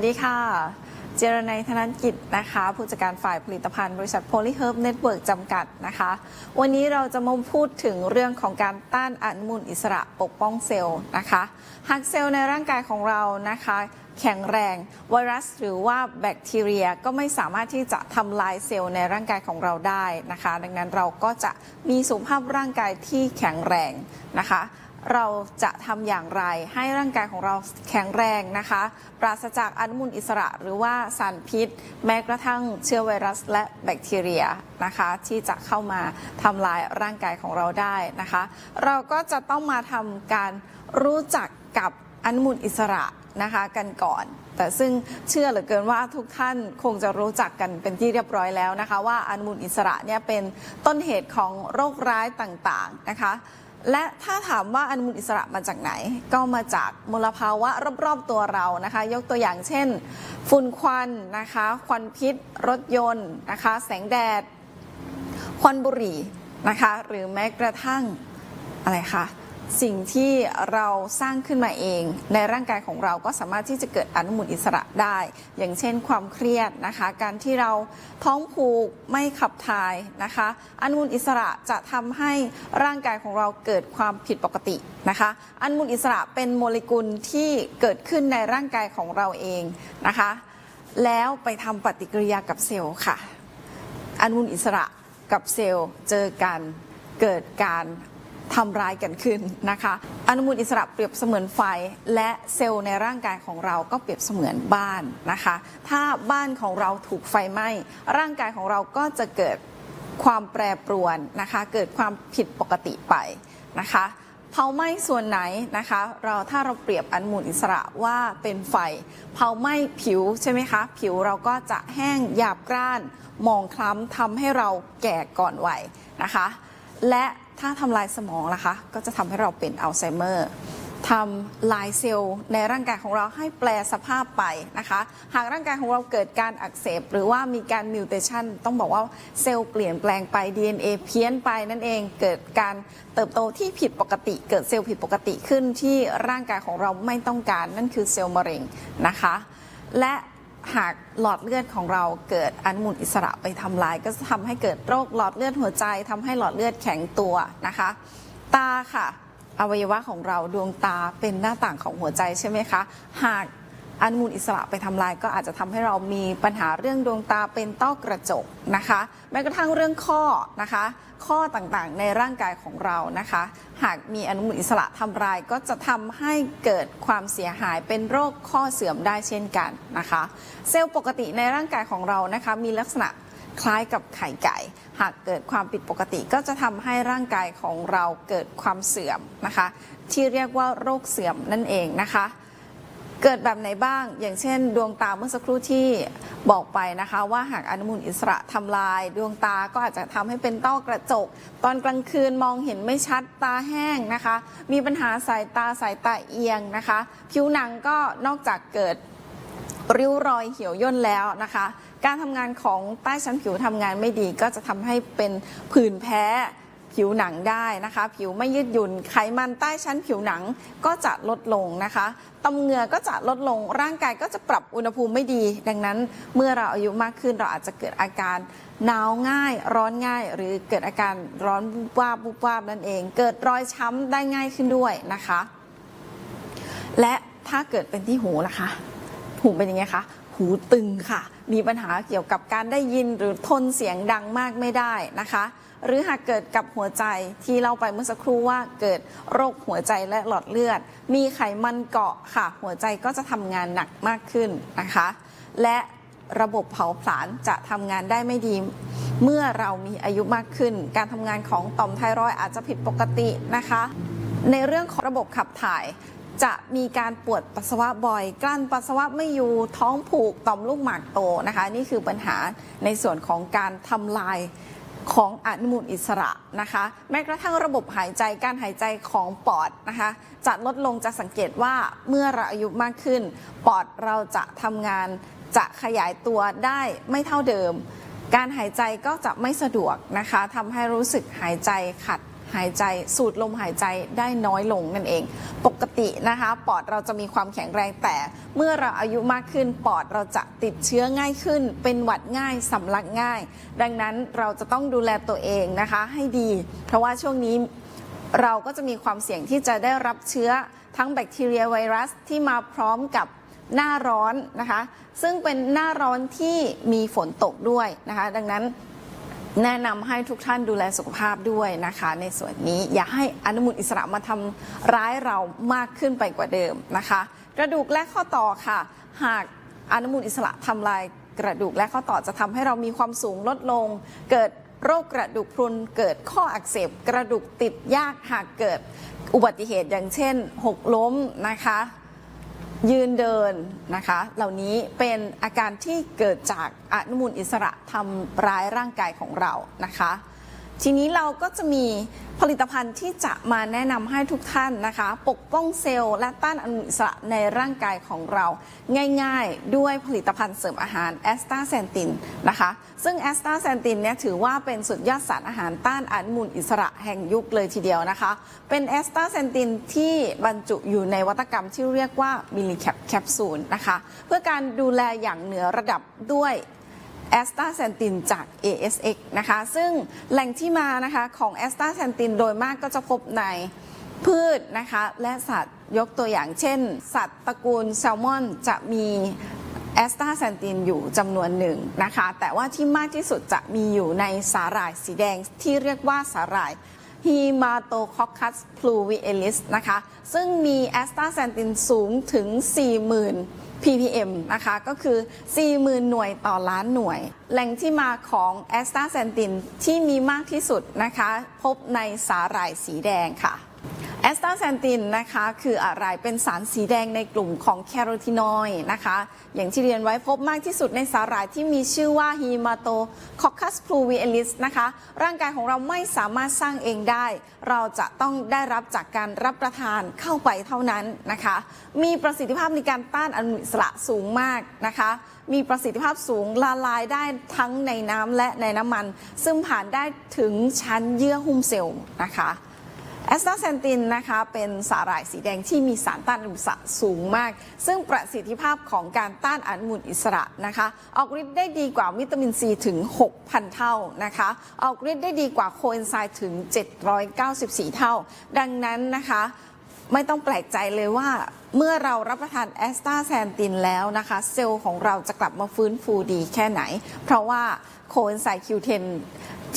สวัสดีค่ะ เจรนัยธนกิจนะคะ ผู้จัดการฝ่ายผลิตภัณฑ์บริษัทโพลีเฮิร์บเน็ตเวิร์กจำกัดนะคะ วันนี้เราจะมาพูดถึงเรื่องของการต้านอนุมูลอิสระปกป้องเซลล์นะคะ หากเซลล์ในร่างกายของเรานะคะแข็งแรง ไวรัสหรือว่าแบคทีเรียก็ไม่สามารถที่จะทำลายเซลล์ในร่างกายของเราได้นะคะ ดังนั้นเราก็จะมีสุขภาพร่างกายที่แข็งแรงนะคะ เราจะทำอย่างไรให้ร่างกายของเราแข็งแรงนะคะ ปราศจากอนุมูลอิสระหรือว่าสารพิษ แม้กระทั่งเชื้อไวรัสและแบคทีเรียนะคะ ที่จะเข้ามาทำลายร่างกายของเราได้นะคะ เราก็จะต้องมาทำการรู้จักกับอนุมูลอิสระนะคะกันก่อน แต่ซึ่งเชื่อเหลือเกินว่าทุกท่านคงจะรู้จักกันเป็นที่เรียบร้อยแล้วนะคะ ว่าอนุมูลอิสระเนี่ยเป็นต้นเหตุของโรคร้ายต่างๆนะคะ และถ้าถามว่าอนุมูลอิสระมาจากไหน ก็มาจากมลภาวะรอบๆตัวเรานะคะ ยกตัวอย่างเช่น ฝุ่นควันนะคะ ควันพิษ รถยนต์นะคะ แสงแดด ควันบุหรี่นะคะ หรือแม้กระทั่งอะไรคะ สิ่งที่เราสร้างขึ้นมาเอง ในร่างกายของเราก็สามารถที่จะเกิดอนุมูลอิสระได้ อย่างเช่นความเครียดนะคะ การที่เราท้องผูกไม่ขับถ่ายนะคะ อนุมูลอิสระจะทำให้ร่างกายของเราเกิดความผิดปกตินะคะ อนุมูลอิสระเป็นโมเลกุลที่เกิดขึ้นในร่างกายของเราเองนะคะ แล้วไปทำปฏิกิริยากับเซลล์ค่ะ อนุมูลอิสระกับเซลล์เจอกันเกิดการ ทำร้ายกันขึ้นนะคะ อนุมูลอิสระเปรียบเสมือนไฟ และเซลล์ในร่างกายของเราก็เปรียบเสมือนบ้านนะคะ ถ้าบ้านของเราถูกไฟไหม้ร่างกายของเราก็จะเกิดความแปรปรวนนะคะ เกิดความผิดปกติไปนะคะเผาไหม้ส่วนไหนนะคะ เราถ้าเราเปรียบอนุมูลอิสระว่าเป็นไฟ เผาไหม้ผิวใช่ไหมคะ ผิวเราก็จะแห้งหยาบกร้านหมองคล้ำทำให้เราแก่ก่อนวัยนะคะ และ ถ้าทำลายสมองล่ะคะ ก็จะทำให้เราเป็นอัลไซเมอร์ทำลายเซลล์ในร่างกายของเราให้แปลสภาพไปนะคะ หากร่างกายของเราเกิดการอักเสบ หรือว่ามีการมิวเทชันต้องบอกว่าเซลล์เปลี่ยนแปลงไป DNA เพี้ยนไปนั่นเองเกิดการเติบโตที่ผิดปกติ เกิดเซลล์ผิดปกติขึ้นที่ร่างกายของเราไม่ต้องการนั่นคือเซลล์มะเร็งนะคะ และ หากหลอดเลือดของเราเกิดอนุมูลอิสระไปทำลาย ก็จะทำให้เกิดโรคหลอดเลือดหัวใจทำให้หลอดเลือดแข็งตัวนะคะ ตาค่ะ อวัยวะของเราดวงตาเป็นหน้าต่างของหัวใจใช่ไหมคะ หาก อนุมูลอิสระไปทำลายก็อาจจะทำให้เรามีปัญหาเรื่องดวงตาเป็นต้อกระจกนะคะ แม้กระทั่งเรื่องข้อนะคะ ข้อต่างๆในร่างกายของเรานะคะ หากมีอนุมูลอิสระทำลายก็จะทำให้เกิดความเสียหายเป็นโรคข้อเสื่อมได้เช่นกันนะคะ เซลล์ปกติในร่างกายของเรานะคะมีลักษณะคล้ายกับไข่ไก่ หากเกิดความผิดปกติก็จะทำให้ร่างกายของเราเกิดความเสื่อมนะคะ ที่เรียกว่าโรคเสื่อมนั่นเองนะคะ เกิดแบบไหนบ้าง อย่างเช่น ดวงตาเมื่อสักครู่ที่บอกไปนะคะ ว่าหากอนุมูลอิสระทำลาย ดวงตาก็อาจจะทำให้เป็นต้อกระจก ตอนกลางคืนมองเห็นไม่ชัดตาแห้งนะคะ มีปัญหาสายตาสายตาเอียงนะคะ ผิวหนังก็นอกจากเกิดริ้วรอยเหี่ยวย่นแล้วนะคะ การทำงานของใต้ชั้นผิวทำงานไม่ดีก็จะทำให้เป็นผื่นแพ้ ผิวหนังได้นะคะ ผิวไม่ยืดหยุ่นไขมันใต้ชั้นผิวหนังก็จะลดลงนะคะตำเหงื่อก็จะลดลงร่างกายก็จะปรับอุณหภูมิไม่ดี ดังนั้นเมื่อเราอายุมากขึ้นเราอาจจะเกิดอาการหนาวง่ายร้อนง่าย หรือเกิดอาการร้อนบุบวาบบุบวาบนั่นเอง เกิดรอยช้ำได้ง่ายขึ้นด้วยนะคะ และถ้าเกิดเป็นที่หูล่ะคะ หูเป็นยังไงคะหูตึงค่ะ มีปัญหาเกี่ยวกับการได้ยินหรือทนเสียงดังมากไม่ได้นะคะ หรือหากเกิดกับหัวใจที่เราไปเมื่อสักครู่ว่าเกิดโรคหัวใจและหลอดเลือด มีไขมันเกาะค่ะ หัวใจก็จะทำงานหนักมากขึ้นนะคะ และระบบเผาผลาญจะทำงานได้ไม่ดี เมื่อเรามีอายุมากขึ้น การทำงานของต่อมไทรอยด์อาจจะผิดปกตินะคะ ในเรื่องของระบบขับถ่ายจะมีการปวดปัสสาวะบ่อย กลั้นปัสสาวะไม่อยู่ท้องผูกต่อมลูกหมากโตนะคะ นี่คือปัญหาในส่วนของการทำลาย ของอนุมูลอิสระนะคะ แม้กระทั่งระบบหายใจการหายใจของปอดนะคะจะลดลงจะสังเกตว่าเมื่อเราอายุมากขึ้น ปอดเราจะทำงานจะขยายตัวได้ไม่เท่าเดิม การหายใจก็จะไม่สะดวกนะคะทำให้รู้สึกหายใจขัด หายใจสูดลมหายใจได้น้อยลงนั่นเอง ปกตินะคะ ปอดเราจะมีความแข็งแรงแต่ เมื่อเราอายุมากขึ้นปอดเราจะติดเชื้อง่ายขึ้น เป็นหวัดง่ายสำลักง่าย ดังนั้นเราจะต้องดูแลตัวเองนะคะให้ดี เพราะว่าช่วงนี้เราก็จะมีความเสี่ยงที่จะได้รับเชื้อทั้งแบคทีเรียไวรัสที่มาพร้อมกับหน้าร้อนนะคะ ซึ่งเป็นหน้าร้อนที่มีฝนตกด้วยนะคะ ดังนั้น แนะนำให้ทุกท่านดูแลสุขภาพด้วยนะคะ ในส่วนนี้อย่าให้อนุมูลอิสระมาทำร้ายเรามากขึ้นไปกว่าเดิมนะคะ กระดูกและข้อต่อค่ะ หากอนุมูลอิสระทำลายกระดูกและข้อต่อจะทำให้เรามีความสูงลดลง เกิดโรคกระดูกพรุนเกิดข้ออักเสบกระดูกติดยากหากเกิดอุบัติเหตุอย่างเช่น หกล้มนะคะ ยืนเดินนะคะ เหล่านี้เป็นอาการที่เกิดจากอนุมูลอิสระทำร้ายร่างกายของเรานะคะ ทีนี้เราก็จะมีผลิตภัณฑ์ที่จะมาแนะนำให้ทุกท่านนะคะ ปกป้องเซลล์และต้านอนุมูลอิสระในร่างกายของเรา ง่ายๆ ด้วยผลิตภัณฑ์เสริมอาหารแอสตาเซนตินนะคะ ซึ่งแอสตาเซนตินเนี่ยถือว่าเป็นสุดยอดสารอาหารต้านอนุมูลอิสระแห่งยุคเลยทีเดียวนะคะ เป็นแอสตาเซนตินที่บรรจุอยู่ในวัตกรรมที่เรียกว่ามิลลิแคปแคปซูลนะคะ เพื่อการดูแลอย่างเหนือระดับด้วย แอสตาเซนตินจาก ASX นะคะ ซึ่งแหล่งที่มานะคะของแอสตาเซนตินโดยมากก็จะพบในพืชนะคะและสัตว์ยกตัวอย่างเช่น สัตว์ตระกูลแซลมอนจะมีแอสตาเซนตินอยู่จำนวนหนึ่งนะคะ แต่ว่าที่มากที่สุดจะมีอยู่ในสาหร่ายสีแดงที่เรียกว่าสาหร่าย Hematococcus pluvialis นะคะ ซึ่งมีแอสตาเซนตินสูงถึง 40,000 ppm นะคะก็คือ 40,000 หน่วยต่อล้านหน่วย แหล่งที่มาของแอสตาเซนตินที่มีมากที่สุดนะคะ พบในสาหร่ายสีแดงค่ะ แอสตาเซนตินนะคะคืออะไรเป็นสารสีแดงในกลุ่มของแคโรทีนอยด์นะคะ อย่างที่เรียนไว้พบมากที่สุดในสาหร่ายที่มีชื่อว่าฮีมาโตคอคัสพลูวิเอลิสนะคะ ร่างกายของเราไม่สามารถสร้างเองได้ เราจะต้องได้รับจากการรับประทานเข้าไปเท่านั้นนะคะ มีประสิทธิภาพในการต้านอนุมูลอิสระสูงมากนะคะ มีประสิทธิภาพสูงละลายได้ทั้งในน้ำและในน้ำมัน ซึ่งผ่านได้ถึงชั้นเยื่อหุ้มเซลล์นะคะ แอสตาเซนตินนะคะเป็นสาหร่ายสีแดงที่มีสารต้านอนุมูลอิสระสูงมาก ซึ่งประสิทธิภาพของการต้านอนุมูลอิสระนะคะออกฤทธิ์ได้ดีกว่าวิตามินซีถึง 6,000 เท่านะคะออกฤทธิ์ได้ดีกว่าโคเอนไซม์ถึง 794 เท่า ดังนั้นนะคะไม่ต้องแปลกใจเลยว่าเมื่อเรารับประทานแอสตาแซนตินแล้วนะคะ เซลล์ของเราจะกลับมาฟื้นฟูดีแค่ไหน เพราะว่าโคเอนไซม์คิวเทน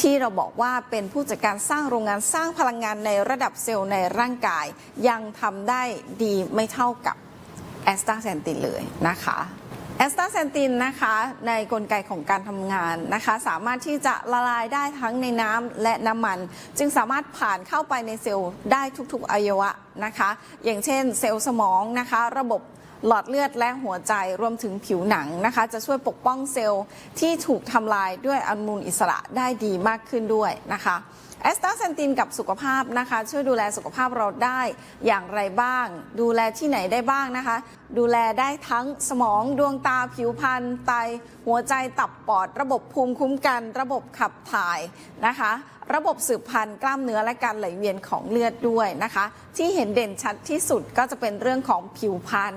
ที่เราบอกว่าเป็นผู้จัดการสร้างโรงงานสร้างพลังงานในระดับเซลล์ในร่างกาย ยังทำได้ดีไม่เท่ากับแอสตาแซนตินเลยนะคะแอสตาเซนตินนะคะในกลไกของการทำงานนะคะ สามารถที่จะละลายได้ทั้งในน้ำและน้ำมัน จึงสามารถผ่านเข้าไปในเซลล์ได้ทุกๆอวัยวะนะคะ อย่างเช่นเซลล์สมองนะคะ ระบบ หลอดเลือดและหัวใจรวมถึงผิวหนังนะคะ จะช่วยปกป้องเซลล์ที่ถูกทำลายด้วยอนุมูลอิสระได้ดีมากขึ้นด้วยนะคะแอสตาเซนตินกับสุขภาพนะคะ ช่วยดูแลสุขภาพเราได้อย่างไรบ้าง ดูแลที่ไหนได้บ้างนะคะ ดูแลได้ทั้งสมองดวงตาผิวพรรณไตหัวใจตับปอด ระบบภูมิคุ้มกัน ระบบขับถ่ายนะคะ ระบบสืบพันธุ์กล้ามเนื้อและการไหลเวียนของเลือดด้วยนะคะ ที่เห็นเด่นชัดที่สุดก็จะเป็นเรื่องของผิวพรรณ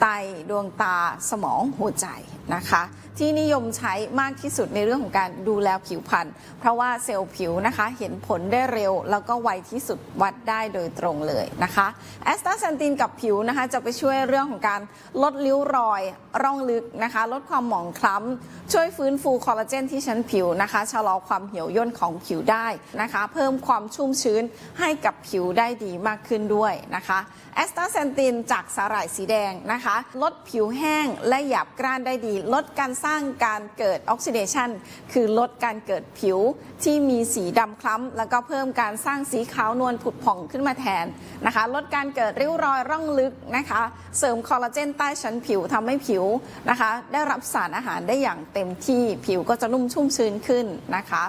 ไตดวงตาสมองหัวใจนะคะ ที่นิยมใช้มากที่สุดในเรื่องของการดูแลผิวพรรณเพราะว่าเซลล์ผิวนะคะเห็นผลได้เร็ว แล้วก็ไวที่สุดวัดได้โดยตรงเลยนะคะแอสตาเซนตินกับผิวนะคะจะไปช่วยเรื่องของการลดริ้วรอย ร่องลึกนะคะ ลดความหมองคล้ำช่วยฟื้นฟูคอลลาเจนที่ชั้นผิวนะคะชะลอความเหี่ยวย่นของผิวได้นะคะ เพิ่มความชุ่มชื้นให้กับผิวได้ดีมากขึ้นด้วยนะคะแอสตาเซนตินจากสาหร่ายสีแดงนะคะ ลดผิวแห้งและหยาบกร้านได้ดี ลดการสร้างการเกิดออกซิเดชันคือลดการเกิดผิวที่มีสีดำคล้ำ แล้วก็เพิ่มการสร้างสีขาวนวลผุดผ่องขึ้นมาแทนนะคะ ลดการเกิดริ้วรอยร่องลึกนะคะ เสริมคอลลาเจนใต้ชั้นผิวทำให้ผิวนะคะ ได้รับสารอาหารได้ได้อย่างเต็มที่ผิวก็จะนุ่มชุ่มชื้นขึ้นนะคะ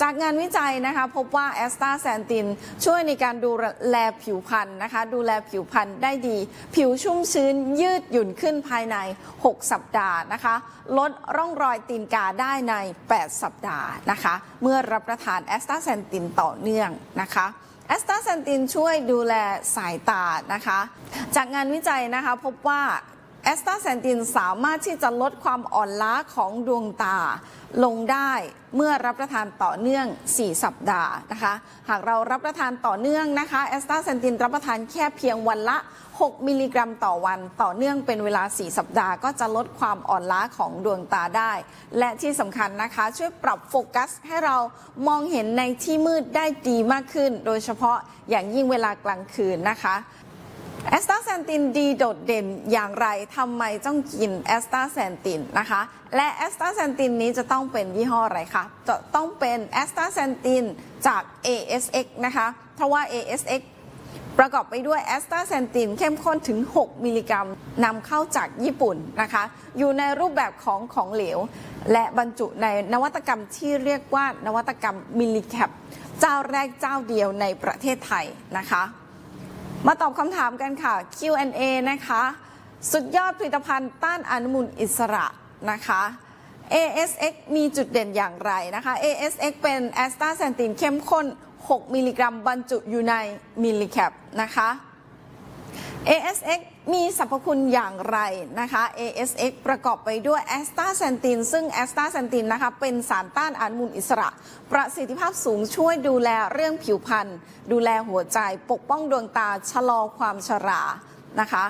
จากงานวิจัยนะคะพบว่าแอสตาแซนตินช่วยในการดูแลผิวพรรณนะคะ ดูแลผิวพรรณได้ดี ผิวชุ่มชื้นยืดหยุ่นขึ้นภายใน 6 สัปดาห์นะคะ ลดร่องรอยตีนกาได้ใน 8 สัปดาห์นะคะ เมื่อรับประทานแอสตาแซนตินต่อเนื่องนะคะแอสตาแซนตินช่วยดูแลสายตานะคะ จากงานวิจัยนะคะพบว่า แอสตาแซนตินสามารถที่จะลดความอ่อนล้าของดวงตา ลงได้เมื่อรับประทานต่อเนื่อง 4 สัปดาห์นะคะ หากเรารับประทานต่อเนื่องนะคะแอสตาแซนตินรับประทานแค่เพียงวันละ 6 มิลลิกรัมต่อวันต่อเนื่องเป็นเวลา 4 สัปดาห์ ก็จะลดความอ่อนล้าของดวงตาได้ และที่สำคัญนะคะ ช่วยปรับโฟกัสให้เรามองเห็นในที่มืดได้ดีมากขึ้น โดยเฉพาะอย่างยิ่งเวลากลางคืนนะคะ แอสตาแซนตินดีโดดเด่นอย่างไรทำไมต้องกินแอสตาแซนตินนะคะ และแอสตาแซนตินนี้จะต้องเป็นยี่ห้ออะไรคะ จะต้องเป็นแอสตาแซนตินจาก ASX นะคะ เพราะว่า ASX ประกอบไปด้วยแอสตาแซนตินเข้มข้นถึง 6 มิลลิกรัมนำเข้าจากญี่ปุ่นนะคะ อยู่ในรูปแบบของของเหลว และบรรจุในนวัตกรรมที่เรียกว่านวัตกรรมมิลลิแคปเจ้าแรกเจ้าเดียวในประเทศไทยนะคะ มาตอบคำถามกันค่ะ Q&A นะคะ สุดยอดผลิตภัณฑ์ต้านอนุมูลอิสระนะคะ ASX มีจุดเด่นอย่างไรนะคะ ASX เป็นแอสตาแซนตินเข้มข้น 6 มิลลิกรัมบรรจุอยู่ในมิลลิแคปนะคะ ASX มีสรรพคุณอย่างไรนะคะ ASX ประกอบไปด้วยแอสตาแซนตินซึ่งแอสตาแซนตินนะคะเป็นสารต้านอนุมูลอิสระ ประสิทธิภาพสูงช่วยดูแลเรื่องผิวพรรณดูแลหัวใจปกป้องดวงตาชะลอความชรานะคะ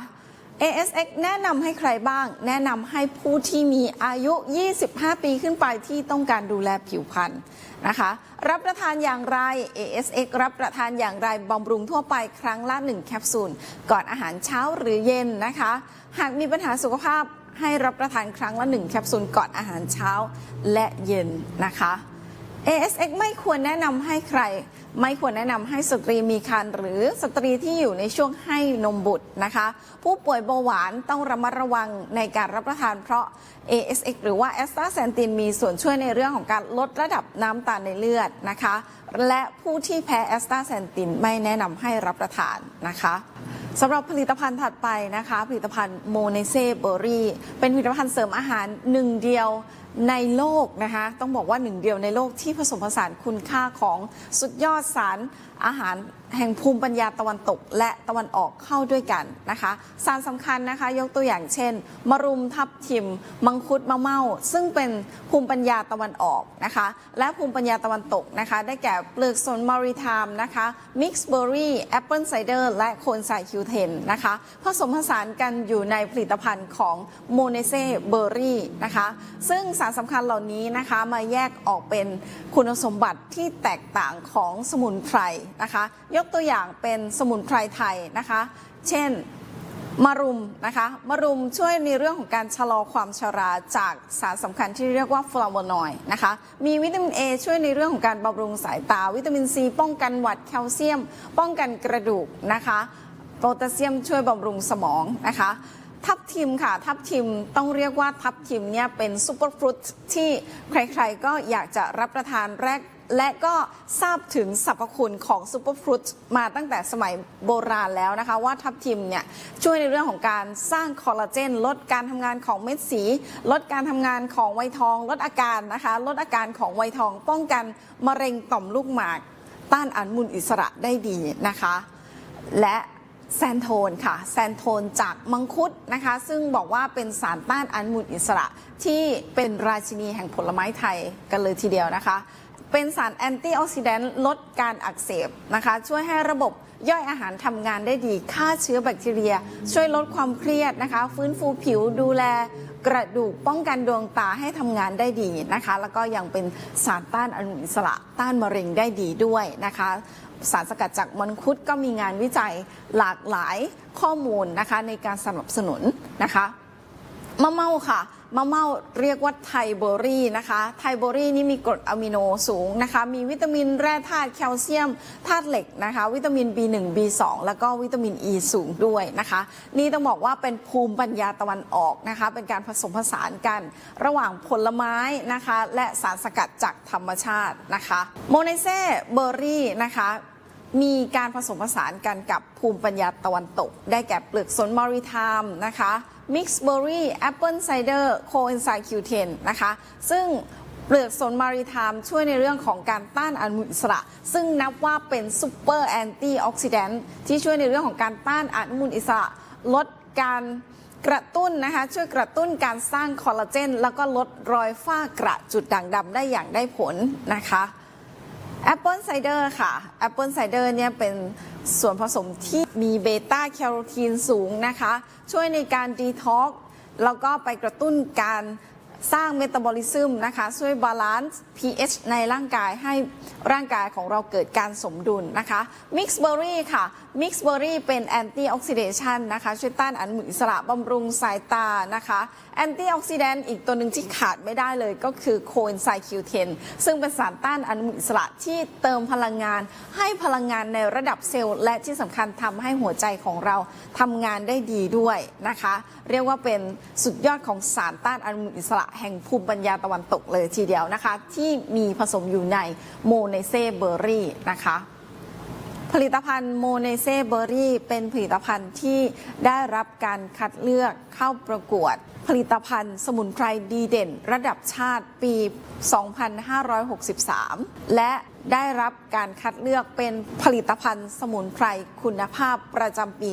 ASX แนะนำให้ใครบ้าง แนะนำให้ผู้ที่มีอายุ 25 ปีขึ้นไปที่ต้องการดูแลผิวพรรณ นะคะ รับประทานอย่างไร ASX รับประทานอย่างไรบำรุงทั่วไปครั้งละ 1 แคปซูล ก่อนอาหารเช้าหรือเย็นนะคะ หากมีปัญหาสุขภาพให้รับประทานครั้งละ 1 แคปซูลก่อนอาหารเช้าและเย็นนะคะ ASX ไม่ควรแนะนำให้ใคร ไม่ควรแนะนำให้สตรีมีครรภ์หรือสตรีที่อยู่ในช่วงให้นมบุตรนะคะ ผู้ป่วยเบาหวานต้องระมัดระวังในการรับประทานเพราะ ASX หรือว่าแอสตาแซนตินมีส่วนช่วยในเรื่องของการลดระดับน้ำตาลในเลือดนะคะ และผู้ที่แพ้แอสตาแซนตินไม่แนะนำให้รับประทานนะคะสำหรับผลิตภัณฑ์ถัดไปนะคะ ผลิตภัณฑ์โมเนเซเบอรี่เป็นผลิตภัณฑ์เสริมอาหารหนึ่งเดียว ในโลกนะคะ ต้องบอกว่าหนึ่งเดียวในโลกที่ผสมผสานคุณค่าของสุดยอดสารอาหารแห่งภูมิปัญญาตะวันตกและตะวันออกเข้าด้วยกันนะคะสารสำคัญนะคะ ยกตัวอย่างเช่น มรุมทับทิม มังคุดมะเมาซึ่งเป็นภูมิปัญญาตะวันออกนะคะ และภูมิปัญญาตะวันตกนะคะ ได้แก่เปลือกสนมาริทามนะคะมิกซ์เบอร์รี่แอปเปิลไซเดอร์และโคนไซคิวเทนนะคะผสมผสานกันอยู่ในผลิตภัณฑ์ของโมเนเซ่เบอร์รี่นะคะซึ่งสารสำคัญเหล่านี้นะคะมาแยกออกเป็นคุณสมบัติที่แตกต่างของสมุนไพรนะคะยกตัวอย่างเป็นสมุนไพรไทยนะคะ เช่นมารุมนะคะมารุมช่วยในเรื่องของการชะลอความชราจากสารสำคัญที่เรียกว่าฟลาโวนอยด์นะคะมีวิตามิน A ช่วยในเรื่องของการบำรุงสายตา วิตามินซีป้องกันหวัดแคลเซียม ป้องกันกระดูกนะคะโพแทสเซียมช่วยบำรุงสมองนะคะทับทิมค่ะ ทับทิมต้องเรียกว่าทับทิมเนี่ยเป็นซูเปอร์ฟรุตที่ใครๆก็อยากจะรับประทานแรก และก็ทราบถึงสรรพคุณของซูเปอร์ฟรุตมาตั้งแต่สมัยโบราณแล้วนะคะ ว่าทับทิมเนี่ยช่วยในเรื่องของการสร้างคอลลาเจน ลดการทำงานของเม็ดสี ลดการทำงานของไวทอง ลดอาการนะคะ ลดอาการของไวทองป้องกันมะเร็งต่อมลูกหมาก ต้านอนุมูลอิสระได้ดีนะคะ และแซนโทนค่ะ แซนโทนจากมังคุดนะคะ ซึ่งบอกว่าเป็นสารต้านอนุมูลอิสระที่เป็นราชินีแห่งผลไม้ไทยกันเลยทีเดียวนะคะ เป็นสารแอนตี้ออกซิแดนต์ลดการอักเสบนะคะ ช่วยให้ระบบย่อยอาหารทำงานได้ดีฆ่าเชื้อแบคทีเรีย ช่วยลดความเครียดนะคะ ฟื้นฟูผิวดูแลกระดูกป้องกันดวงตาให้ทำงานได้ดีนะคะ แล้วก็ยังเป็นสารต้านอนุมูลอิสระต้านมะเร็งได้ดีด้วยนะคะ สารสกัดจากมังคุดก็มีงานวิจัยหลากหลายข้อมูลนะคะในการสนับสนุนนะคะมะเม่าค่ะ มะเม่าเรียกว่าไทเบอรี่นะคะ ไทเบอรี่นี่มีกรดอะมิโนสูงนะคะ มีวิตามินแร่ธาตุแคลเซียมธาตุเหล็กนะคะ วิตามิน B1 B2 แล้วก็วิตามิน E สูงด้วยนะคะ นี่ต้องบอกว่าเป็นภูมิปัญญาตะวันออกนะคะ เป็นการผสมผสานกัน ระหว่างผลไม้นะคะ และสารสกัดจากธรรมชาตินะคะโมเนเซ่เบอร์รี่นะคะมีการผสมผสานกันกับภูมิปัญญาตะวันตก ได้แก่เปลือกสนมอริทามนะคะ มิกซ์เบอร์รี่แอปเปิลไซเดอร์โคเอนไซม์คิวเทนนะคะ ซึ่งเปลือกสนมาริทามช่วยในเรื่องของการต้านอนุมูลอิสระ ซึ่งนับว่าเป็นซูเปอร์แอนตี้ออกซิแดนต์ที่ช่วยในเรื่องของการต้านอนุมูลอิสระ ลดการกระตุ้นนะคะ ช่วยกระตุ้นการสร้างคอลลาเจน แล้วก็ลดรอยฝ้ากระจุดด่างดำได้อย่างได้ผลนะคะแอปเปิลไซเดอร์ค่ะแอปเปิลไซเดอร์เนี่ยเป็น ส่วนผสมที่มีเบต้าแคโรทีนสูงนะคะ ช่วยในการดีท็อกแล้วก็ไปกระตุ้นการสร้างเมตาบอลิซึมนะคะ ช่วยบาลานซ์ pH ในร่างกายให้ร่างกายของเราเกิดการสมดุลนะคะมิกซ์เบอร์รี่ค่ะ มิกซ์เบอร์รี่เป็นแอนตี้ออกซิเดชันนะคะ ช่วยต้านอนุมูลอิสระบำรุงสายตานะคะแอนตี้ออกซิแดนต์อีกตัวหนึ่งที่ขาดไม่ได้เลยก็คือโคเอนไซคิวเทนซึ่งเป็นสารต้านอนุมูลอิสระที่เติมพลังงาน ให้พลังงานในระดับเซลล์ และที่สำคัญทำให้หัวใจของเราทำงานได้ดีด้วยนะคะ เรียกว่าเป็นสุดยอดของสารต้านอนุมูลอิสระแห่งภูมิปัญญาตะวันตกเลยทีเดียวนะคะ ที่มีผสมอยู่ในโมเนเซเบอร์รี่นะคะ ผลิตภัณฑ์โมเนเซเบอรี่เป็นผลิตภัณฑ์ที่ได้รับการคัดเลือกเข้าประกวด ผลิตภัณฑ์สมุนไพรดีเด่น ระดับชาติปี 2563 และได้รับการคัดเลือกเป็นผลิตภัณฑ์สมุนไพรคุณภาพประจำปี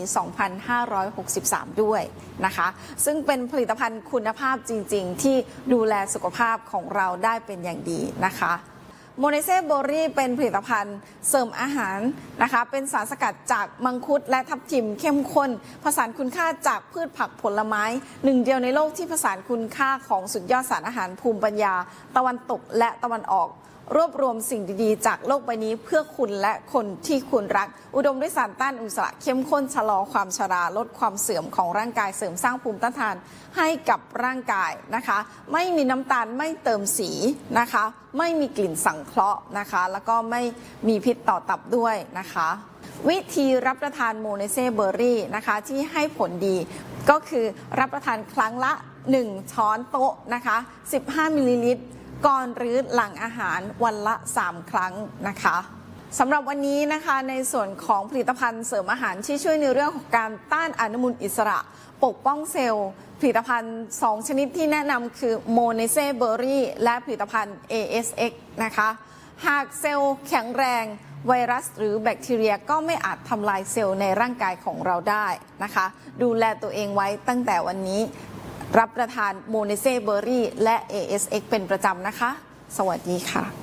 2563 ด้วยนะคะ ซึ่งเป็นผลิตภัณฑ์คุณภาพจริง ๆ ที่ดูแลสุขภาพของเราได้เป็นอย่างดีนะคะ โมเนเซโบรี่เป็นผลิตภัณฑ์เสริมอาหารนะคะ เป็นสารสกัดจากมังคุดและทับทิมเข้มข้น ผสานคุณค่าจากพืชผักผลไม้ หนึ่งเดียวในโลกที่ผสานคุณค่าของสุดยอดสารอาหารภูมิปัญญา ตะวันตกและตะวันออก รวบรวมสิ่งดีๆ จากโลกใบนี้เพื่อคุณและคนที่คุณรัก อุดมด้วยสารต้านอนุมูลอิสระเข้มข้นชะลอความชราลดความเสื่อมของร่างกายเสริมสร้างภูมิต้านทานให้กับร่างกายนะคะ ไม่มีน้ำตาลไม่เติมสีนะคะ ไม่มีกลิ่นสังเคราะห์นะคะ แล้วก็ไม่มีพิษต่อตับด้วยนะคะ วิธีรับประทานโมเนเซเบอร์รี่นะคะที่ให้ผลดีก็คือรับประทานครั้งละ 1 ช้อนโต๊ะนะคะ 15 มิลลิลิตร ก่อนหรือหลังอาหารวันละ 3 ครั้งนะคะสำหรับวันนี้นะคะในส่วนของผลิตภัณฑ์เสริมอาหารที่ช่วยในเรื่องของการต้านอนุมูลอิสระ ปกป้องเซลล์ ผลิตภัณฑ์ 2 ชนิดที่แนะนำคือโมเนเซเบอรี่และผลิตภัณฑ์ ASX นะคะ หากเซลล์แข็งแรงไวรัสหรือแบคทีเรียก็ไม่อาจทำลายเซลล์ในร่างกายของเราได้นะคะ ดูแลตัวเองไว้ตั้งแต่วันนี้ รับประทานโมเนเซเบอรี่และ ASX เป็นประจำนะคะ สวัสดีค่ะ